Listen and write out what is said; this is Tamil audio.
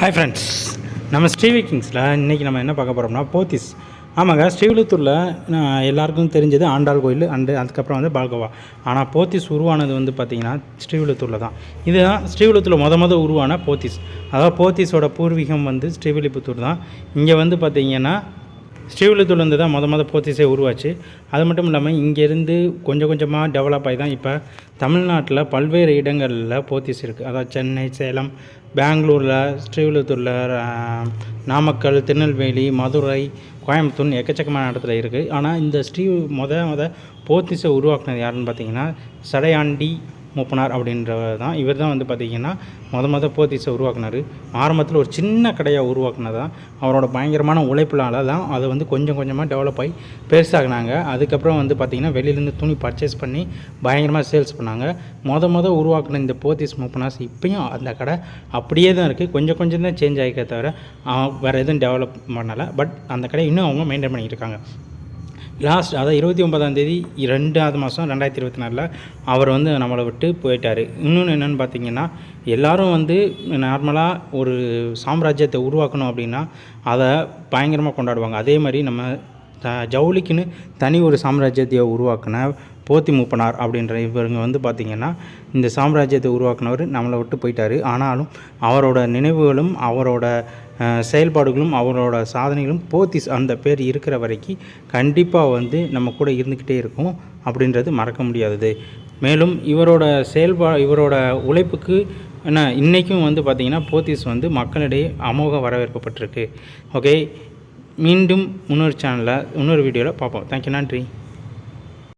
ஹாய் ஃப்ரெண்ட்ஸ் நம்ம ஸ்ரீவி கிங்ஸில் இன்றைக்கி நம்ம என்ன பார்க்க போகிறோம்னா போத்திஸ். ஆமாங்க ஸ்ரீவிழுத்தூரில் எல்லாருக்கும் தெரிஞ்சது ஆண்டாள் கோயில் அண்டு அதுக்கப்புறம் வந்து பால்கோவா. ஆனால் போத்திஸ் உருவானது வந்து பார்த்திங்கன்னா ஸ்ரீவிழுத்தூரில் தான். இதுதான் ஸ்ரீவிழுத்தூரில் மொத மொதல் உருவான போத்திஸ். அதாவது போத்திஸோட பூர்வீகம் வந்து ஸ்ரீவில்லிபுத்தூர் தான். இங்கே வந்து பார்த்திங்கன்னா ஸ்ரீவில்லிபுத்தூர்லேருந்து தான் மொத மொதல் போத்தீஸே உருவாச்சு. அது மட்டும் இல்லாமல் இங்கேருந்து கொஞ்சம் கொஞ்சமாக டெவலப் ஆகி தான் இப்போ தமிழ்நாட்டில் பல்வேறு இடங்களில் போத்தீஸ் இருக்குது அதாவது சென்னை சேலம் பெங்களூரில் ஸ்ரீவில்லிபுத்தூரில் நாமக்கல் திருநெல்வேலி மதுரை கோயம்புத்தூர் எக்கச்சக்கமான இடத்துல இருக்குது ஆனால் இந்த ஸ்ரீ மொத மொத போத்தீஸை உருவாக்குனது யாருன்னு பார்த்தீங்கன்னா சடையாண்டி மூப்பனார் அப்படின்றவர் தான். இவர் தான் வந்து பார்த்திங்கன்னா மொத மொதல் போத்தீஸை உருவாக்குனார். ஆரம்பத்தில் ஒரு சின்ன கடையாக உருவாக்குனது. தான் அவரோட பயங்கரமான உழைப்பினால தான் அதை வந்து கொஞ்சம் கொஞ்சமாக டெவலப் ஆகி பெருசாகினாங்க. அதுக்கப்புறம் வந்து பார்த்திங்கன்னா வெளியிலேருந்து துணி பர்ச்சேஸ் பண்ணி பயங்கரமாக சேல்ஸ் பண்ணாங்க. மொத மொதல் உருவாக்குன இந்த போத்தீஸ் மூப்பனாஸ் இப்பயும் அந்த கடை அப்படியே தான் இருக்குது கொஞ்சம் கொஞ்சம் தான் சேஞ்ச் ஆகிக்க தவிர வேறு எதுவும் டெவலப் பண்ணலை. பட் அந்த கடை இன்னும் அவங்க மெயின்டைன் பண்ணிக்கிட்டு இருக்காங்க. லாஸ்ட் அதாவது இருபத்தி ஒன்பதாம் தேதி ரெண்டாவது மாதம் ரெண்டாயிரத்தி இருபத்தி நாலில் அவர் வந்து நம்மளை விட்டு போயிட்டார். இன்னொன்று என்னென்னு பார்த்தீங்கன்னா எல்லாரும் வந்து நார்மலாக ஒரு சாம்ராஜ்யத்தை உருவாக்கணும் அப்படின்னா அதை பயங்கரமாக கொண்டாடுவாங்க. அதே மாதிரி நம்ம த ஜவுளிக்குன்னு தனி ஒரு சாம்ராஜ்யத்தை உருவாக்கின போத்தி மூப்பனார் அப்படின்ற இவருங்க வந்து பார்த்திங்கன்னா இந்த சாம்ராஜ்யத்தை உருவாக்குனவர் நம்மளை விட்டு போயிட்டார். ஆனாலும் அவரோட நினைவுகளும் அவரோட செயல்பாடுகளும் அவரோட சாதனைகளும் போத்திஸ் அந்த பேர் இருக்கிற வரைக்கும் கண்டிப்பாக வந்து நம்ம கூட இருந்துக்கிட்டே இருக்கும் அப்படின்றது மறக்க முடியாதது. மேலும் இவரோட செயல்பா இவரோட உழைப்புக்கு என்ன இன்றைக்கும் வந்து பார்த்திங்கன்னா போத்திஸ் வந்து மக்களிடையே அமோக வரவேற்கப்பட்டிருக்கு ஓகே? மீண்டும் இன்னொரு சேனலில் இன்னொரு வீடியோவில் பார்ப்போம். தேங்க்யூ நன்றி.